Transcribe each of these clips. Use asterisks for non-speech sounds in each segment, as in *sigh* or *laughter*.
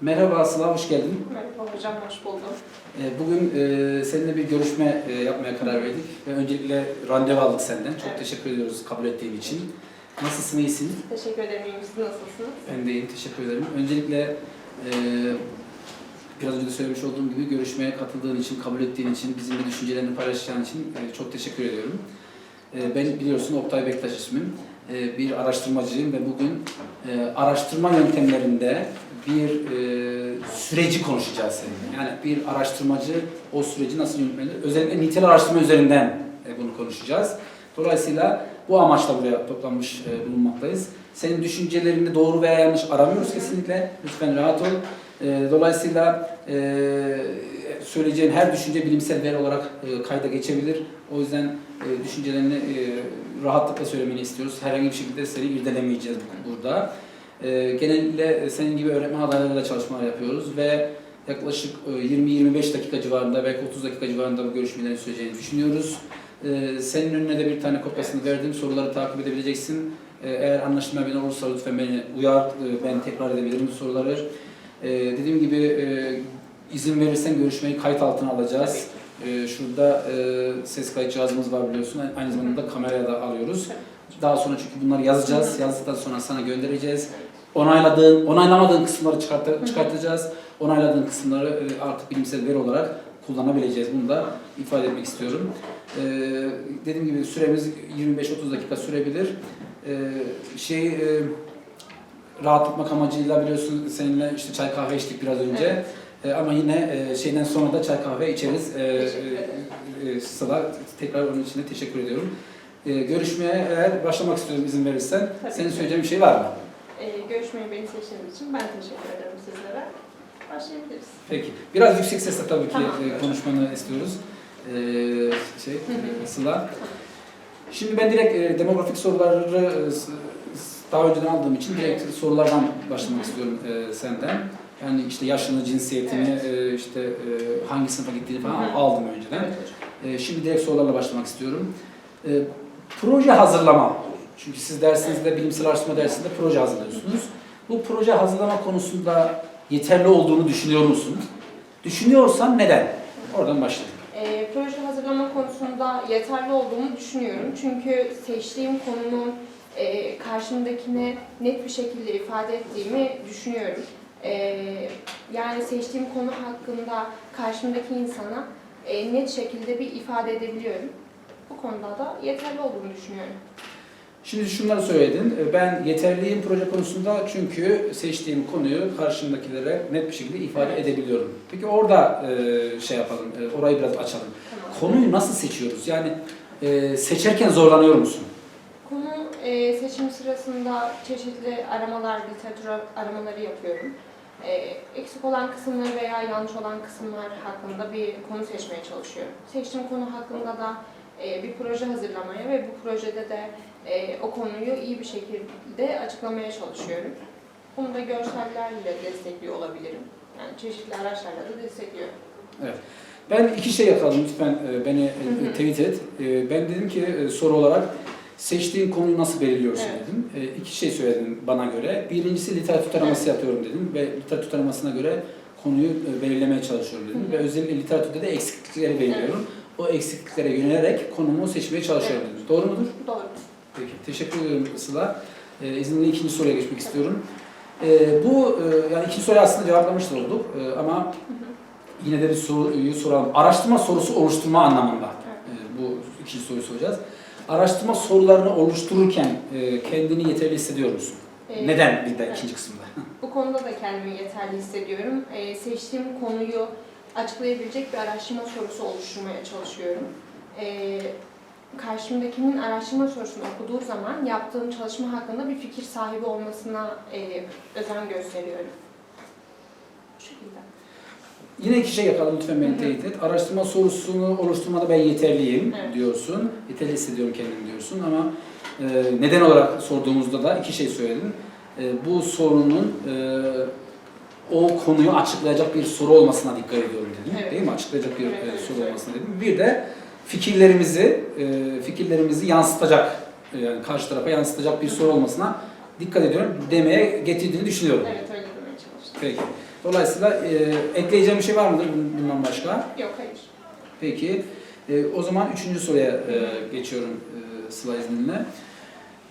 Merhaba Sıla, hoş geldin. Merhaba hocam, hoş buldum. Ee, Bugün e, seninle bir görüşme e, yapmaya karar verdik ve öncelikle randevu aldık senden. Çok Evet. teşekkür ediyoruz kabul ettiğin için. Nasılsın, iyisin? Teşekkür ederim, iyiyim. Siz nasılsınız? Ben de iyiyim, teşekkür ederim. Öncelikle e, biraz önce söylemiş olduğum gibi görüşmeye katıldığın için, kabul ettiğin için, bizimle düşüncelerini paylaşacağın için çok teşekkür ediyorum. Ben biliyorsun Oktay Bektaş ismim. E, Bir araştırmacıyım ve bugün e, araştırma yöntemlerinde bir e, süreci konuşacağız seninle. Yani bir araştırmacı o süreci nasıl yönetmeli? Özellikle nitel araştırma üzerinden bunu konuşacağız. Dolayısıyla bu amaçla buraya toplanmış bulunmaktayız. Senin düşüncelerini doğru veya yanlış aramıyoruz kesinlikle. Lütfen rahat ol. E, Dolayısıyla e, söyleyeceğin her düşünce bilimsel veri olarak e, kayda geçebilir. O yüzden e, düşüncelerini e, rahatlıkla söylemeni istiyoruz. Herhangi bir şekilde seni irdelemeyeceğiz bu- burada. E, genellikle senin gibi öğretmen adaylarıyla çalışmalar yapıyoruz ve yaklaşık e, 20-25 dakika civarında belki 30 dakika civarında bu görüşmelerin süreceğini düşünüyoruz. E, senin önüne de bir tane kopyasını verdim. Soruları takip edebileceksin. E, eğer anlaşılmayan olursa lütfen beni uyar. E, ben tekrar edebilirim soruları. E, dediğim gibi e, izin verirsen görüşmeyi kayıt altına alacağız. E, şurada e, ses kayıt cihazımız var biliyorsun. Aynı zamanda da kameraya da alıyoruz. Daha sonra çünkü bunları yazacağız. Yazdıktan sonra sana göndereceğiz. Onayladığın, onaylamadığın kısımları çıkart çıkartacağız. Onayladığın kısımları e, artık bilimsel veri olarak kullanabileceğiz. Bunu da ifade etmek istiyorum. E, dediğim gibi süremiz 25-30 dakika sürebilir. E, şey e, rahatlatmak amacıyla biliyorsun seninle işte çay kahve içtik biraz önce. Evet. E, ama yine e, şeyden sonra da çay kahve içeriz. E, e, e, Sıla tekrar onun için de teşekkür ediyorum. E, görüşmeye eğer başlamak istiyorum izin verirsen. Tabii Senin ki. söyleyeceğin bir şey var mı? Ee, görüşmeyi beni seçtiğiniz için ben teşekkür ederim sizlere. Başlayabiliriz. Peki. Biraz yüksek sesle tabii ki Tamam. e, konuşmanı istiyoruz. E, şey, e, Sıla. Şimdi ben direkt e, demografik soruları e, daha önceden aldığım için direkt sorulardan başlamak istiyorum e, senden. Yani işte yaşını, cinsiyetini, e, işte e, hangi sınıfa gittiğini falan Hı hı. aldım önceden. Evet. E, şimdi direkt sorularla başlamak istiyorum. E, proje hazırlama. Çünkü siz dersinizde, bilimsel araştırma dersinde proje hazırlıyorsunuz. Bu proje hazırlama konusunda yeterli olduğunu düşünüyor musun? Düşünüyorsan neden? Oradan başlayalım. Ee, proje hazırlama konusunda yeterli olduğumu düşünüyorum. Çünkü seçtiğim konunun e, karşımdakine net bir şekilde ifade ettiğimi düşünüyorum. Ee, yani seçtiğim konu hakkında karşımdaki insana e, net şekilde bir ifade edebiliyorum. Bu konuda da yeterli olduğunu düşünüyorum. Şimdi şunları söyledin. E, Ben yeterliyim proje konusunda çünkü seçtiğim konuyu karşımdakilere net bir şekilde ifade Evet. edebiliyorum. Peki orada e, şey yapalım, e, orayı biraz açalım. Tamam. Konuyu nasıl seçiyoruz? Yani e, seçerken zorlanıyor musun? E, seçim sırasında çeşitli aramalar, literatür aramaları yapıyorum. E, eksik olan kısımları veya yanlış olan kısımlar hakkında bir konu seçmeye çalışıyorum. Seçtiğim konu hakkında da e, bir proje hazırlamaya ve bu projede de e, o konuyu iyi bir şekilde açıklamaya çalışıyorum. Bunu da görsellerle destekliyor olabilirim. Yani çeşitli araçlarla da destekliyorum. Ben iki şey yakaladım lütfen e, beni e, teyit et. E, Ben dedim ki soru olarak seçtiğin konuyu nasıl belirliyorsun Evet. dedim. E, İki şey söyledin bana göre. Birincisi literatür taraması yapıyorum dedim ve literatür taramasına göre konuyu e, belirlemeye çalışıyorum dedim. Hı. Ve özellikle literatürde de eksiklikleri belirliyorum. O eksikliklere yönelerek konumu seçmeye çalışıyorum dedim. Doğru mudur? Doğru. Peki, teşekkür ederim Sıla. Ee, izninle ikinci soruya geçmek istiyorum. Ee, bu, e, yani ikinci soruyu aslında cevaplamış olduk Ee, ama Hı hı. yine de bir soruyu soralım. Araştırma sorusu oluşturma anlamında Evet. e, bu ikinci soruyu soracağız. Araştırma sorularını oluştururken e, kendini yeterli hissediyor musun? E, Neden bir de evet. ikinci kısımda? *laughs* Bu konuda da kendimi yeterli hissediyorum. Ee, seçtiğim konuyu açıklayabilecek bir araştırma sorusu oluşturmaya çalışıyorum. Ee, karşımdakinin araştırma sorusunu okuduğu zaman yaptığım çalışma hakkında bir fikir sahibi olmasına e, özen gösteriyorum. Bu şekilde. Yine iki şey yakalım lütfen beni teyit et. Araştırma sorusunu oluşturmada ben yeterliyim Evet. diyorsun. Yeterli hissediyorum kendimi diyorsun ama e, neden olarak sorduğumuzda da iki şey söyledin. E, bu sorunun e, o konuyu açıklayacak bir soru olmasına dikkat ediyorum dedim. Evet. Değil mi? Açıklayacak bir Evet, e, soru olmasına dedim. Bir de fikirlerimizi e, fikirlerimizi yansıtacak e, yani karşı tarafa yansıtacak bir soru olmasına dikkat ediyorum demeye getirdiğini düşünüyorum. Evet öyle demeye çalıştım. Peki. Dolayısıyla e, ekleyeceğim bir şey var mıdır bun- bundan başka? Yok hayır. Peki. E, o zaman üçüncü soruya e, geçiyorum e, Sıla izninle.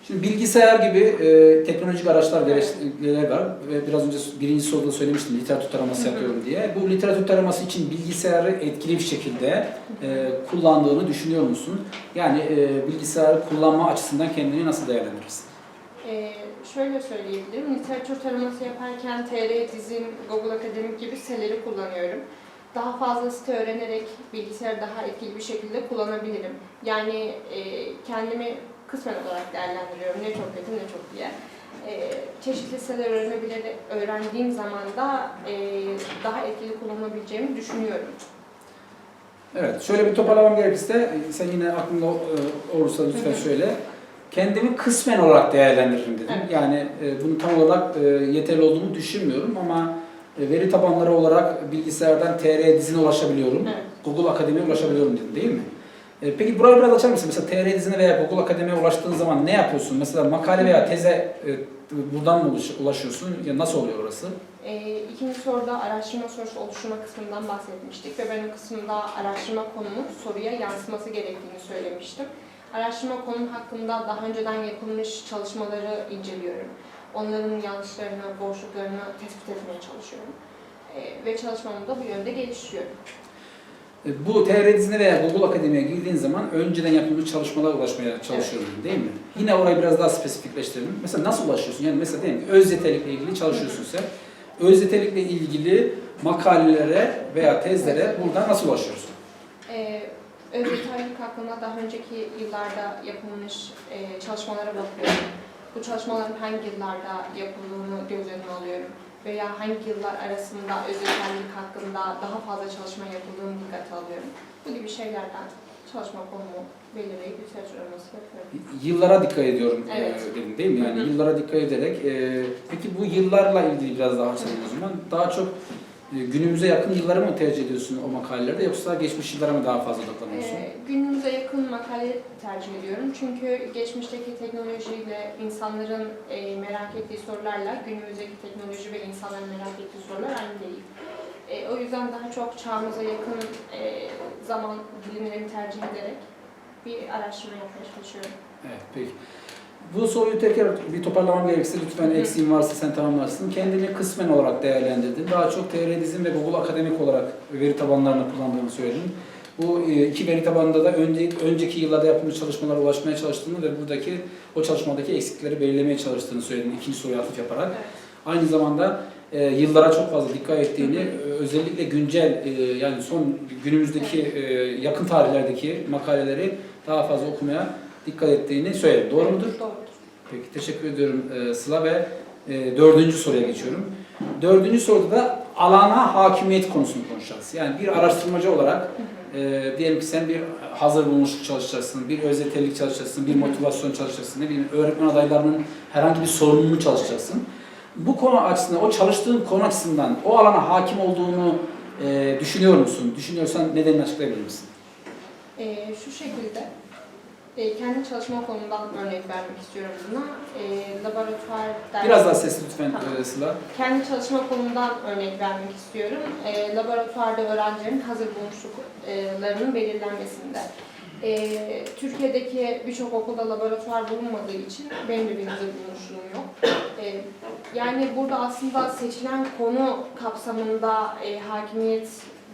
Şimdi bilgisayar gibi e, teknolojik araçlar gereklilikleri var ve biraz önce birinci soruda söylemiştim literatür taraması Hı hı. yapıyorum diye. Bu literatür taraması için bilgisayarı etkili bir şekilde e, kullandığını düşünüyor musun? Yani e, bilgisayarı kullanma açısından kendini nasıl değerlendirirsin? Ee, şöyle söyleyebilirim. Literatür taraması yaparken TR, Dizim, Google Akademik gibi siteleri kullanıyorum. Daha fazla site öğrenerek bilgisayarı daha etkili bir şekilde kullanabilirim. Yani e, kendimi kısmen olarak değerlendiriyorum. Ne çok kötü ne çok iyi. E, çeşitli siteler öğrenebilerek, öğrendiğim zaman da e, daha etkili kullanabileceğimi düşünüyorum. Evet, şöyle bir toparlamam gerekirse, sen yine aklında e, olursa lütfen söyle. Kendimi kısmen olarak değerlendiririm dedim. Evet. Yani e, bunu tam olarak e, yeterli olduğunu düşünmüyorum ama e, veri tabanları olarak bilgisayardan TR dizine ulaşabiliyorum. Evet. Google Akademi'ye ulaşabiliyorum dedim değil mi? E, peki burayı biraz açar mısın? Mesela TR dizine veya Google Akademi'ye ulaştığın zaman ne yapıyorsun? Mesela makale veya teze e, buradan mı ulaş- ulaşıyorsun? Ya nasıl oluyor orası? E, ikinci soruda araştırma sorusu oluşturma kısmından bahsetmiştik ve ben o kısımda araştırma konumunun soruya yansıması gerektiğini söylemiştim. Araştırma konum hakkında daha önceden yapılmış çalışmaları inceliyorum. Onların yanlışlarını, boşluklarını tespit etmeye çalışıyorum. E, ve çalışmamı da bu yönde geliştiriyorum. E, Bu TR dizine veya Google Akademi'ye girdiğin zaman önceden yapılmış çalışmalara ulaşmaya çalışıyorum değil mi? Yine orayı biraz daha spesifikleştirelim. Mesela nasıl ulaşıyorsun? Yani mesela diyelim ki öz yeterlikle ilgili çalışıyorsun sen. Öz yeterlikle ilgili makalelere veya tezlere buradan nasıl ulaşıyorsun? E, yeterlilik hakkında daha önceki yıllarda yapılmış e, çalışmalara bakıyorum. Bu çalışmaların hangi yıllarda yapıldığını göz önüne alıyorum. Veya hangi yıllar arasında öz yeterlilik hakkında daha fazla çalışma yapıldığını dikkate alıyorum. Bu gibi şeylerden çalışma konumu belirleyip literatür araması yapıyorum. Yıllara dikkat ediyorum e, Evet. dedim değil mi? Yani Hı hı. yıllara dikkat ederek. e, peki bu yıllarla ilgili biraz daha açalım o zaman. Daha çok e, günümüze yakın yılları mı tercih ediyorsun o makalelerde yoksa geçmiş yıllara mı daha fazla odaklanıyorsun? Ee, günümüze yakın makale tercih ediyorum. Çünkü geçmişteki teknolojiyle insanların e, merak ettiği sorularla günümüzdeki teknoloji ve insanların merak ettiği sorular aynı değil. E, o yüzden daha çok çağımıza yakın e, zaman dilimlerini tercih ederek bir araştırma yapmaya çalışıyorum. Evet, peki. Bu soruyu tekrar bir toparlamam gerekirse lütfen Hı. eksiğin varsa sen tamamlarsın. Kendini kısmen olarak değerlendirdin. Daha çok TR dizim ve Google Akademik olarak veri tabanlarını kullandığını söyledin. Bu e, iki veri tabanında da önce, önceki yıllarda yapılmış çalışmalara ulaşmaya çalıştığını ve buradaki o çalışmadaki eksikleri belirlemeye çalıştığını söyledin ikinci soruya atıf yaparak. Evet. Aynı zamanda e, yıllara çok fazla dikkat ettiğini, e, özellikle güncel e, yani son günümüzdeki e, yakın tarihlerdeki makaleleri daha fazla okumaya dikkat ettiğini söyledin. Doğru mudur? Doğrudur. Peki teşekkür ediyorum e, Sıla ve e, dördüncü soruya geçiyorum. Dördüncü soruda da alana hakimiyet konusunu konuşacağız. Yani bir araştırmacı olarak e, diyelim ki sen bir hazır bulmuşluk çalışacaksın, bir öz yeterlilik çalışacaksın, bir motivasyon çalışacaksın, ne bileyim öğretmen adaylarının herhangi bir sorununu çalışacaksın. Bu konu açısından, o çalıştığın konu açısından o alana hakim olduğunu e, düşünüyor musun? Düşünüyorsan nedenini açıklayabilir misin? E, şu şekilde e, kendi çalışma konumundan örnek vermek istiyorum buna. E, laboratuvar dersi... Biraz daha sesli lütfen Tamam. e, Sıla. Kendi çalışma konumdan örnek vermek istiyorum. E, laboratuvarda öğrencilerin hazır bulmuşluklarının belirlenmesinde. E, Türkiye'deki birçok okulda laboratuvar bulunmadığı için benim de bir hazır bulmuşluğum yok. E, yani burada aslında seçilen konu kapsamında e, hakimiyet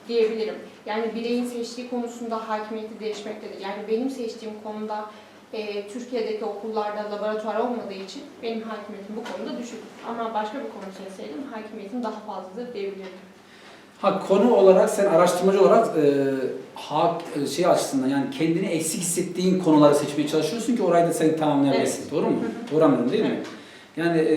diyebilirim. Yani bireyin seçtiği konusunda hakimiyeti değişmektedir. Yani benim seçtiğim konuda e, Türkiye'deki okullarda laboratuvar olmadığı için benim hakimiyetim bu konuda düşük. Ama başka bir konu seçseydim hakimiyetim daha fazladır diyebilirdim. Ha konu olarak sen araştırmacı olarak e, hak e, şey açısından yani kendini eksik hissettiğin konuları seçmeye çalışıyorsun ki orayı da sen tamamlayabilesin. Doğru mu? Doğru anlıyorum değil mi? Evet. Yani e,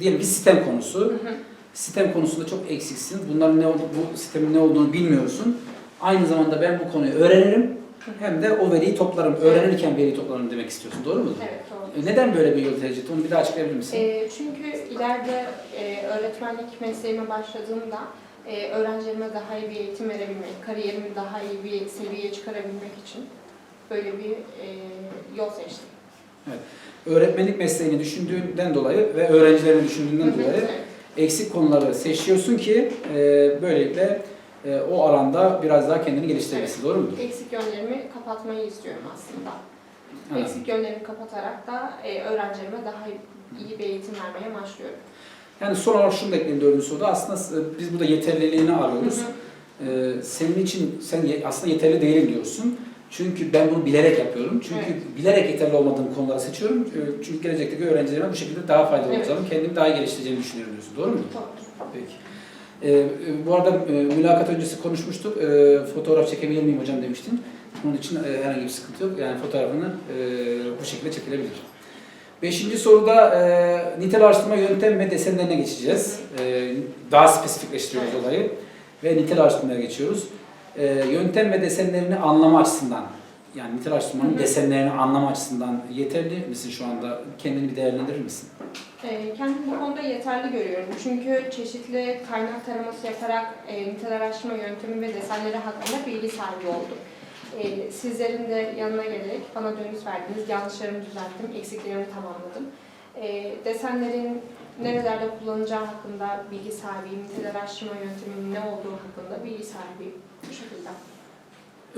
diyelim ki sistem konusu. Hı hı. Sistem konusunda çok eksiksin. Bunların ne bu sistemin ne olduğunu bilmiyorsun. Aynı zamanda ben bu konuyu öğrenirim. Hem de o veriyi toplarım. Öğrenirken veriyi toplarım demek istiyorsun. Doğru mu? Evet doğru. E, Neden böyle bir yol tercih ettin? Onu bir daha açıklayabilir misin? E, çünkü ileride e, öğretmenlik mesleğime başladığımda e, öğrencilerime daha iyi bir eğitim verebilmek, kariyerimi daha iyi bir seviyeye çıkarabilmek için böyle bir e, yol seçtim. Öğretmenlik mesleğini düşündüğünden dolayı ve öğrencilerini düşündüğünden dolayı evet. Eksik konuları seçiyorsun ki e, böylelikle e, o alanda biraz daha kendini geliştirebilirsin. Doğru mudur? Eksik yönlerimi kapatmayı istiyorum aslında. Anladım. Eksik yönlerimi kapatarak da e, öğrencilerime daha iyi bir eğitim vermeye başlıyorum. Yani son olarak şunu da ekleyeyim dördüncü soruda. Aslında biz burada yeterliliğini arıyoruz. Hı hı. Ee, senin için sen aslında yeterli değilim diyorsun. Çünkü ben bunu bilerek yapıyorum. Çünkü Evet. bilerek yeterli olmadığım konuları seçiyorum. Ee, Çünkü gelecekteki öğrencilerime bu şekilde daha faydalı Evet. olacağım. Kendimi daha geliştireceğimi düşünüyorum diyorsun. Doğru mu? Doğru. Peki. Ee, e, bu arada e, mülakat öncesi konuşmuştuk. Ee, fotoğraf çekebilir miyim hocam demiştin. Bunun için e, herhangi bir sıkıntı yok. Yani fotoğrafını e, bu şekilde çekilebilir. Beşinci soruda e, nitel araştırma yöntem ve desenlerine geçeceğiz. E, daha spesifikleştiriyoruz Evet. olayı ve nitel araştırmaya geçiyoruz. E, yöntem ve desenlerini anlama açısından, yani nitel araştırmanın desenlerini anlama açısından yeterli misin şu anda? Kendini bir değerlendirir misin? E, kendimi bu konuda yeterli görüyorum. Çünkü çeşitli kaynak taraması yaparak e, nitel araştırma yöntemi ve desenleri hakkında bilgi sahibi oldum. E, sizlerin de yanına gelerek bana dönüş verdiniz, yanlışlarımı düzelttim, eksiklerimi tamamladım. E, desenlerin nerelerde kullanacağı hakkında bilgi sahibiyim, nitel araştırma yönteminin ne olduğu hakkında bilgi sahibiyim. Bu şekilde.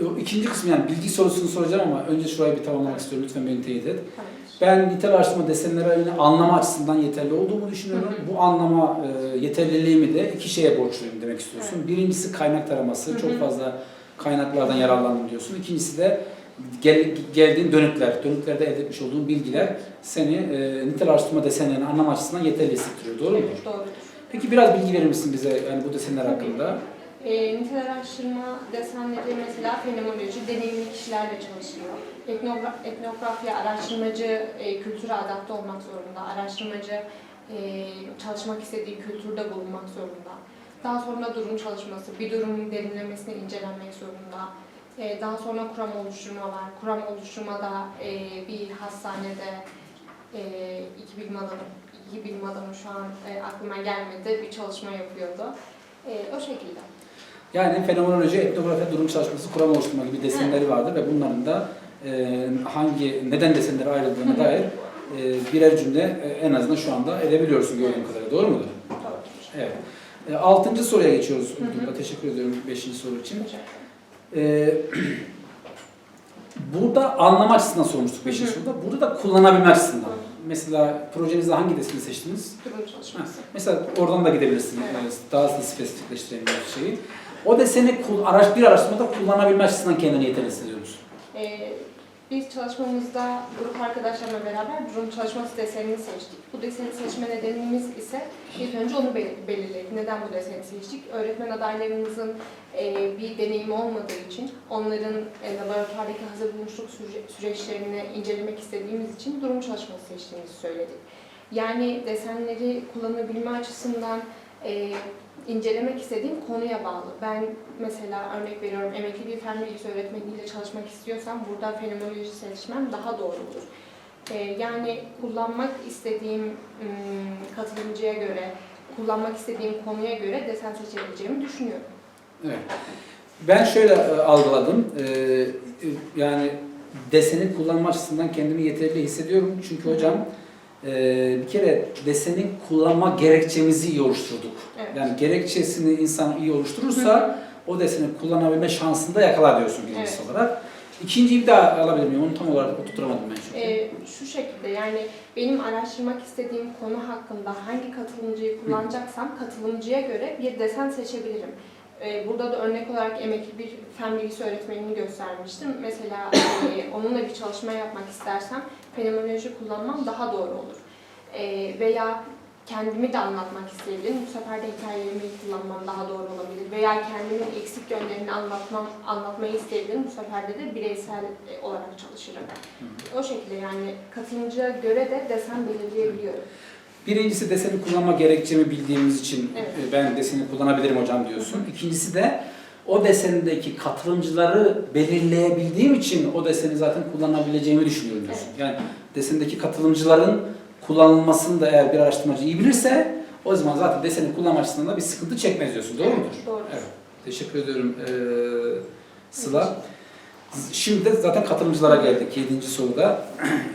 O ikinci kısım yani bilgi sorusunu soracağım ama önce şurayı bir tamamlamak istiyorum. Lütfen beni teyit et. Tamamdır. Ben nitel araştırma desenlerini anlama açısından yeterli olduğumu düşünüyorum. Hı Bu anlama e, yeterliliğimi de iki şeye borçluyum demek istiyorsun. Birincisi kaynak taraması. Hı hı. Çok fazla kaynaklardan yararlandım diyorsun. İkincisi de gel, geldiğin dönütler, dönütlerde elde etmiş olduğun bilgiler seni e, nitel araştırma desenlerini anlama açısından yeterli hissettiriyor. Doğru mudur? Evet, doğrudur. Peki biraz bilgi verir misin bize yani bu desenler hakkında? E, nitel araştırma desenleri mesela fenomenoloji, deneyimli kişilerle çalışıyor. Etnogra etnografya, araştırmacı e, kültüre adapte olmak zorunda. Araştırmacı e, çalışmak istediği kültürde bulunmak zorunda. Daha sonra durum çalışması, bir durumun derinlemesine incelenmek zorunda. E, daha sonra kuram oluşturma var. Kuram oluşturmada e, bir hastanede e, iki bilim adamı, iki bilim adamı şu an e, aklıma gelmedi bir çalışma yapıyordu. E, o şekilde. Yani fenomenoloji, etnografi, durum çalışması, kuram oluşturma gibi desenleri vardır ve bunların da e, hangi, neden desenlere ayrıldığına dair e, birer cümle e, en azından şu anda edebiliyorsun gördüğüm Evet. kadarıyla. Doğru mudur? Doğrudur. Evet. E, altıncı soruya geçiyoruz. Hı hı. Teşekkür ediyorum beşinci soru için. Teşekkür. E, *clears throat* burada anlama açısından sormuştuk beşinci Hı hı. soruda. Burada da kullanabilme açısından. Mesela projenizde hangi deseni seçtiniz? Çalışması. Mesela oradan da gidebilirsin. Evet. Evet. Daha hızlı spesifikleştirelim bir şeyi. O deseni araç, bir araştırmada kullanabilme açısından kendini yeterli hissediyor musun? Ee, biz çalışmamızda grup arkadaşlarla beraber durum çalışması desenini seçtik. Bu deseni seçme nedenimiz ise ilk önce onu bel- belirledik. Neden bu deseni seçtik? Öğretmen adaylarımızın e, bir deneyimi olmadığı için onların e, laboratuvardaki hazır bulmuşluk süre- süreçlerini incelemek istediğimiz için durum çalışması seçtiğimizi söyledik. Yani desenleri kullanabilme açısından e, incelemek istediğim konuya bağlı. Ben mesela örnek veriyorum emekli bir fen bilgisi öğretmeniyle çalışmak istiyorsam burada fenomenoloji seçmem daha doğru olur. Ee, yani kullanmak istediğim ım, katılımcıya göre, kullanmak istediğim konuya göre desen seçebileceğimi düşünüyorum. Evet. Ben şöyle e, algıladım. E, e, yani deseni kullanma açısından kendimi yeterli hissediyorum. Çünkü hocam e, bir kere deseni kullanma gerekçemizi iyi oluşturduk. Evet. Yani gerekçesini insan iyi oluşturursa o deseni kullanabilme şansını da yakalar diyorsun birincisi Evet. olarak. İkinciyi bir daha alabilir miyim? Onu tam olarak oturtamadım ben çünkü. Ee, şu şekilde yani benim araştırmak istediğim konu hakkında hangi katılımcıyı kullanacaksam katılımcıya göre bir desen seçebilirim. Ee, burada da örnek olarak emekli bir fen bilgisi öğretmenini göstermiştim. Mesela e, onunla bir çalışma yapmak istersem fenomenoloji kullanmam daha doğru olur. Ee, veya kendimi de anlatmak isteyebilirim. Bu sefer de hikayelerimi kullanmam daha doğru olabilir. Veya kendimin eksik yönlerini anlatmam, anlatmayı isteyebilirim. Bu sefer de, de bireysel e, olarak çalışırım. O şekilde yani katılımcıya göre de desen belirleyebiliyorum. Birincisi deseni kullanma gerekçemi bildiğimiz için Evet. e, ben deseni kullanabilirim hocam diyorsun. İkincisi de o desendeki katılımcıları belirleyebildiğim için o deseni zaten kullanabileceğimi düşünüyorum diyorsun. Yani desendeki katılımcıların kullanılmasını da eğer bir araştırmacı iyi bilirse o zaman zaten deseni kullanma açısından da bir sıkıntı çekmez diyorsun. Doğru Evet, mudur? Doğru. Evet. Teşekkür ediyorum ee, Sıla. Şimdi de zaten katılımcılara geldik 7. soruda.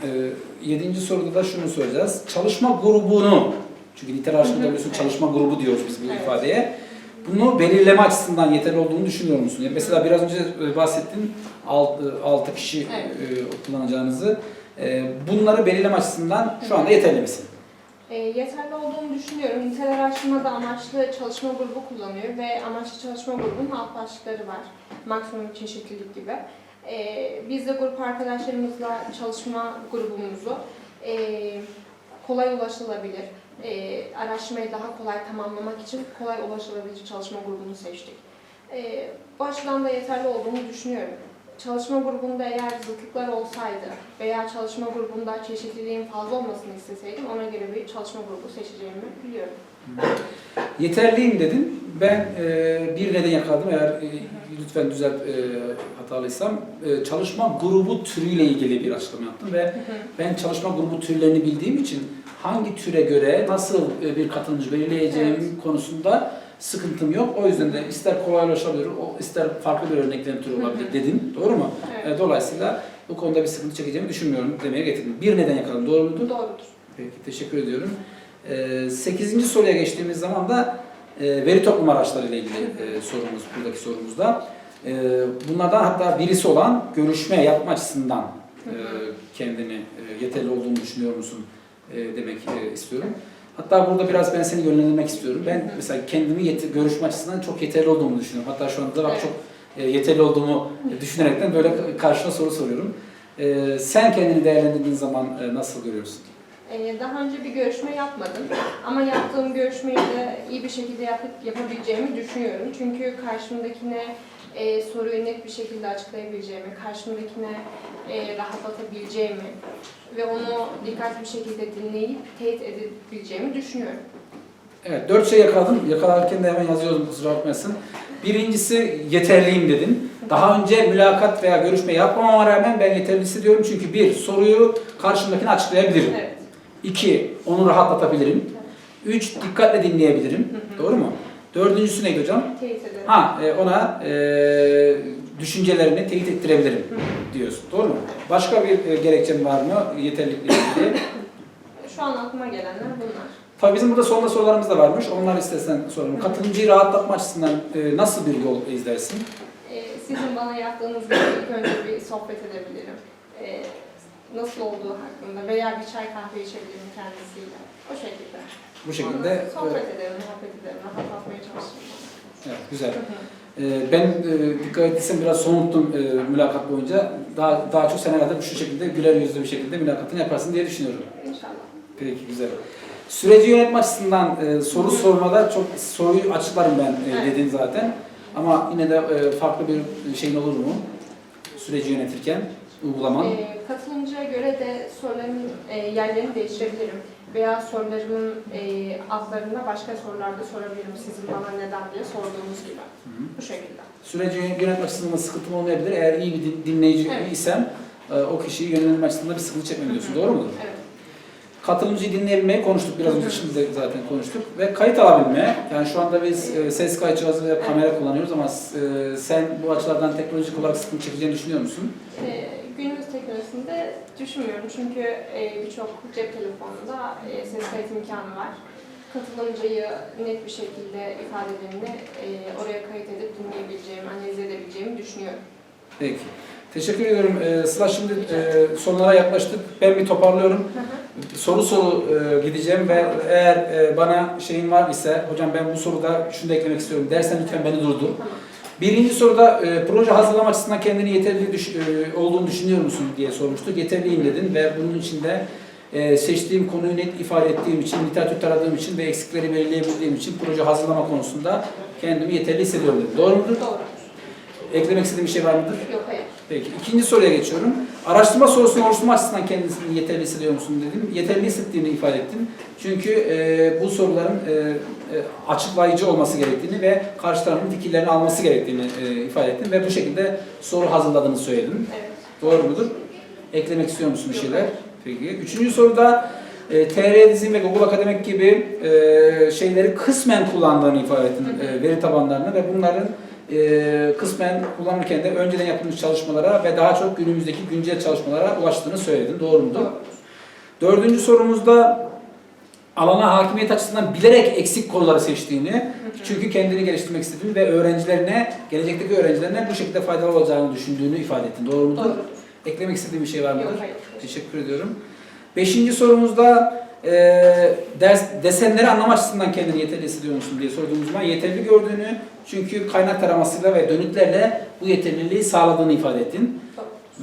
*clears throat* 7. soruda da şunu soracağız. Çalışma grubunu Çünkü hı, biliyorsun evet. çalışma grubu diyoruz biz bu Evet. ifadeye. Bunu belirleme açısından yeterli olduğunu düşünüyor musun? Yani mesela biraz önce e, bahsettin 6 kişi Evet. e, kullanacağınızı. E, bunları belirleme açısından şu anda yeterli misin? E, yeterli olduğunu düşünüyorum. Nitel araştırmada amaçlı çalışma grubu kullanıyor ve amaçlı çalışma grubunun alt başlıkları var. Maksimum çeşitlilik gibi. E, biz de grup arkadaşlarımızla çalışma grubumuzu e, kolay ulaşılabilir, e, araştırmayı daha kolay tamamlamak için kolay ulaşılabilir çalışma grubunu seçtik. E, bu açıdan da yeterli olduğunu düşünüyorum. Çalışma grubunda eğer zıtlıklar olsaydı veya çalışma grubunda çeşitliliğin fazla olmasını isteseydim ona göre bir çalışma grubu seçeceğimi biliyorum. Yeterliyim dedin. Ben e, bir neden yakaladım. Eğer e, lütfen düzelt e, hatalıysam. E, çalışma grubu türüyle ilgili bir açıklama yaptım ve ben çalışma grubu türlerini bildiğim için hangi türe göre nasıl e, bir katılımcı belirleyeceğim konusunda sıkıntım yok. O yüzden de ister kolaylaşabilir, o ister farklı bir örneklem türü Hı hı. olabilir dedim. Doğru mu? Evet, E, dolayısıyla bu konuda bir sıkıntı çekeceğimi düşünmüyorum demeye getirdim. Bir neden yakaladım. Doğru mudur? doğrudur. Peki, teşekkür ediyorum. Ee, sekizinci soruya geçtiğimiz zaman da e, veri toplum araçları ile ilgili e, sorumuz, buradaki sorumuzda. E, bunlardan hatta birisi olan görüşme yapma açısından kendini yeterli olduğunu düşünüyor musun demek istiyorum. Hatta burada biraz ben seni yönlendirmek istiyorum. Ben mesela kendimi yet- görüşme açısından çok yeterli olduğumu düşünüyorum. Hatta şu anda da bak çok yeterli olduğumu düşünerekten böyle karşına soru soruyorum. Sen kendini değerlendirdiğin zaman nasıl görüyorsun? Ee, Daha önce bir görüşme yapmadım ama yaptığım görüşmeyi de iyi bir şekilde yapıp yapabileceğimi düşünüyorum. Çünkü karşımdakine e, soruyu net bir şekilde açıklayabileceğimi, karşımdakine e, rahatlatabileceğimi ve onu dikkatli bir şekilde dinleyip teyit edebileceğimi düşünüyorum. Evet, dört şey yakaladım. Yakalarken de hemen yazıyordum, kusura bakmasın. Birincisi yeterliyim dedin. Daha önce mülakat veya görüşme yapmamama rağmen ben yeterli hissediyorum. Çünkü bir, soruyu karşımdakine açıklayabilirim. Evet. İki, onu rahatlatabilirim. Üç, dikkatle dinleyebilirim. Hı hı. Doğru mu? Dördüncüsü neydi hocam? Teyit ederim. Ha, e, ona e, düşüncelerini teyit ettirebilirim diyorsun. Doğru mu? Başka bir e, gerekçen var mı yeterlilikle ilgili? Şu an aklıma gelenler bunlar. Tabii bizim burada sonunda sorularımız da varmış. Onları istesen soralım. Katılımcıyı rahatlatma açısından e, nasıl bir yol izlersin? Ee, sizin bana yaptığınız gibi ilk önce bir sohbet edebilirim. Ee, nasıl olduğu hakkında veya bir çay kahve içebilirim kendisiyle. O şekilde. Bu şekilde Ona e, sohbet ederim, muhabbet ederim, rahatlatmaya çalışırım. evet, güzel. Hı hı. E, ben e, dikkat ettiysem biraz somuttum e, mülakat boyunca. Daha daha çok sen herhalde şu şekilde güler yüzlü bir şekilde mülakatını yaparsın diye düşünüyorum. İnşallah. Peki güzel. Süreci yönetme açısından e, soru sormada çok soruyu açıklarım ben e, Evet. dedin zaten. Ama yine de e, farklı bir şeyin olur mu? Süreci yönetirken uygulaman. Ee, katılımcıya göre de soruların e, yerlerini değiştirebilirim. Veya sorularımın e, altlarında başka sorular da sorabilirim sizin bana neden diye sorduğunuz gibi. Hı. Bu şekilde. Süreci yönetme açısından sıkıntım olmayabilir. Eğer iyi bir din- dinleyici Evet. isem e, o kişiyi yönlendirme açısından bir sıkıntı çekmem diyorsun. Doğru mudur? Evet. Katılımcıyı dinleyebilmeyi konuştuk. Biraz önce şimdi de zaten konuştuk. Ve kayıt alabilme. Yani şu anda biz e, ses kayıt cihazı ve kamera kullanıyoruz ama e, sen bu açılardan teknolojik olarak sıkıntı çekeceğini düşünüyor musun? Ee, teknolojisinde düşünmüyorum çünkü e, birçok cep telefonunda e, ses kayıt imkanı var. Katılımcıyı net bir şekilde ifadelerini e, oraya kayıt edip dinleyebileceğimi, analiz edebileceğimi düşünüyorum. Peki. Teşekkür ediyorum. Ee, Sıla şimdi e, sonlara yaklaştık. Ben bir toparlıyorum. Hı hı. Soru soru e, gideceğim ve eğer e, bana şeyin var ise hocam ben bu soruda şunu da eklemek istiyorum dersen lütfen beni durdur. Tamam. Birinci soruda e, proje hazırlamak açısından kendini yeterli düş- e, olduğunu düşünüyor musun diye sormuştuk. Yeterliyim dedin ve bunun içinde e, seçtiğim konuyu net ifade ettiğim için, literatür taradığım için ve eksikleri belirleyebildiğim için proje hazırlama konusunda kendimi yeterli hissediyorum dedim. Doğru mudur? Doğru. Eklemek istediğim bir şey var mıdır? Yok hayır. Peki. ikinci soruya geçiyorum. Araştırma sorusunu oluşturma açısından kendisini yeterli hissediyor musun dedim. Yeterli hissettiğini ifade ettim. Çünkü e, bu soruların e, e, açıklayıcı olması gerektiğini ve karşı tarafın fikirlerini alması gerektiğini e, ifade ettim ve bu şekilde soru hazırladığını söyledim. Evet. Doğru mudur? Eklemek istiyor musun bir şeyler? Peki. Üçüncü soruda e, TR Dizin ve Google Akademik gibi e, şeyleri kısmen kullandığını ifade ettin, e, veri tabanlarını ve bunların e, kısmen kullanırken de önceden yapılmış çalışmalara ve daha çok günümüzdeki güncel çalışmalara ulaştığını söyledin. Doğru mudur? Doğru. Dördüncü sorumuzda alana hakimiyet açısından bilerek eksik kolları seçtiğini, çünkü kendini geliştirmek istediğini ve öğrencilerine, gelecekteki öğrencilerine bu şekilde faydalı olacağını düşündüğünü ifade ettin. Doğru mudur? Doğrudur. Eklemek istediğin bir şey var mıdır? Yok hayır. Teşekkür ediyorum. Beşinci sorumuzda e, ders, desenleri anlama açısından kendini yeterli hissediyor musun diye sorduğumuz zaman yeterli gördüğünü çünkü kaynak taramasıyla ve dönütlerle bu yeterliliği sağladığını ifade ettin.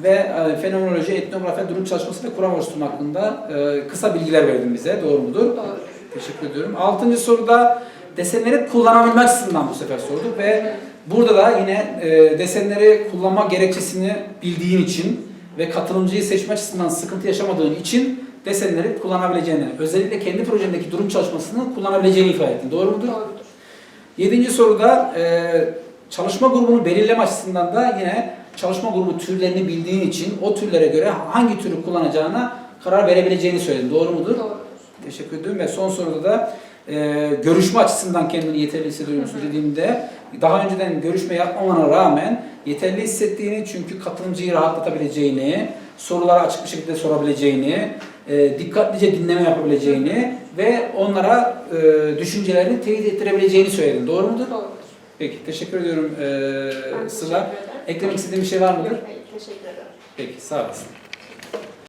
Ve e, fenomenoloji, etnografi, durum çalışması ve kuram oluşturma hakkında e, kısa bilgiler verdin bize. Doğru mudur? Doğru. Teşekkür ediyorum. Altıncı soruda desenleri kullanabilmek açısından bu sefer sorduk ve burada da yine e, desenleri kullanma gerekçesini bildiğin için ve katılımcıyı seçme açısından sıkıntı yaşamadığın için desenleri kullanabileceğini, özellikle kendi projendeki durum çalışmasını kullanabileceğini ifade ettin. Doğru mudur? Doğrudur. Yedinci soruda e, çalışma grubunu belirleme açısından da yine çalışma grubu türlerini bildiğin için o türlere göre hangi türü kullanacağına karar verebileceğini söyledin. Doğru mudur? Doğrudur. Teşekkür ediyorum ve son soruda da e, görüşme açısından kendini yeterli hissediyor musun dediğimde daha önceden görüşme yapmamana rağmen yeterli hissettiğini çünkü katılımcıyı rahatlatabileceğini, soruları açık bir şekilde sorabileceğini, e, dikkatlice dinleme yapabileceğini ve onlara e, düşüncelerini teyit ettirebileceğini söyledin. Doğru mudur? Doğrudur. Peki teşekkür ediyorum e, Sıla. Eklemek istediğin bir şey var mıdır? Yok hayır. Teşekkür ederim. Peki sağ olasın.